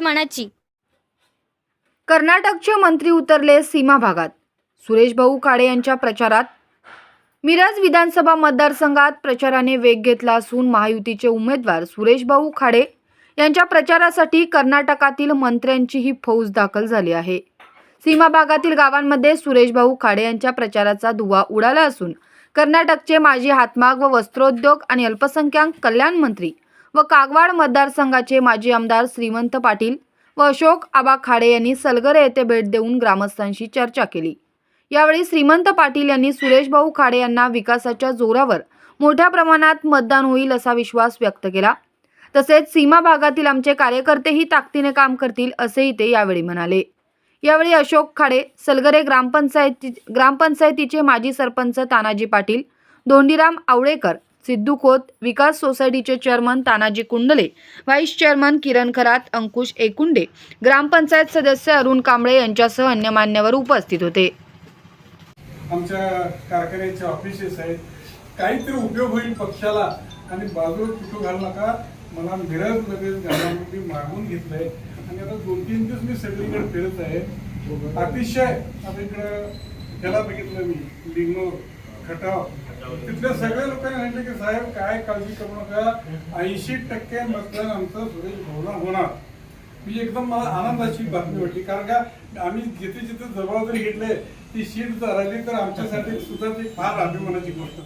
मनाची. कर्नाटकचे मंत्री उतरले सीमा भागात सुरेश भाऊ खाडे यांच्या प्रचारात. मिरज विधानसभा मतदारसंघात प्रचाराने वेग घेतला असून महायुतीचे उमेदवार सुरेश भाऊ खाडे यांच्या प्रचारासाठी कर्नाटकातील मंत्र्यांचीही फौज दाखल झाली आहे. सीमा भागातील गावांमध्ये सुरेश भाऊ खाडे यांच्या प्रचाराचा दुवा उडाला असून कर्नाटकचे माजी हातमाग व वस्त्रोद्योग आणि अल्पसंख्याक कल्याण मंत्री व कागवाड मतदारसंघाचे माजी आमदार श्रीमंत पाटील व अशोक आबा खाडे यांनी सलगरे येथे भेट देऊन ग्रामस्थांशी चर्चा केली. यावेळी श्रीमंत पाटील यांनी सुरेश भाऊ खाडे यांना विकासाच्या जोरावर मोठ्या प्रमाणात मतदान होईल असा विश्वास व्यक्त केला. तसेच सीमा भागातील आमचे कार्यकर्तेही ताकदीने काम करतील असेही ते यावेळी म्हणाले. यावेळी अशोक खाडे सलगरे ग्रामपंचायती ग्रामपंचायतीचे माजी सरपंच तानाजी पाटील धोंडीराम आवळेकर सिद्धू खोत विकास सोसायटीचे chairman Tanaji Kundle vice chairman Kiran Kharat Ankush Ekunde ग्रामपंचायत सदस्य अरुण कांबळे यांच्यासह अन्य मान्यवर उपस्थित होते. आमच्या कारखान्याचे ऑफिसेस आहेत. काहीतरी उपयोग होईल पक्षाला आणि बाजूला कुठं घाल नका. मला मिरज लगेच घालण्यामध्ये मागून घेतलंय. आणि आता दोन तीन दिवस मी सगळीकडे फिरत आहे. अतिशय आता इकडं त्याला बघितलं मी लिंगोर. खटाव. तिथल्या सगळ्या लोकांनी म्हटलं की साहेब काय काळजी करू नका. ऐंशी टक्के मतदान आमचं सुरेश भावना होणार. मी एकदम मला आनंदाची बातमी वाटली. कारण का आम्ही जिथे जिथे जबाबदारी घेतले ती सीट राहिली तर आमच्यासाठी सुद्धा ती फार अभिमानाची गोष्ट.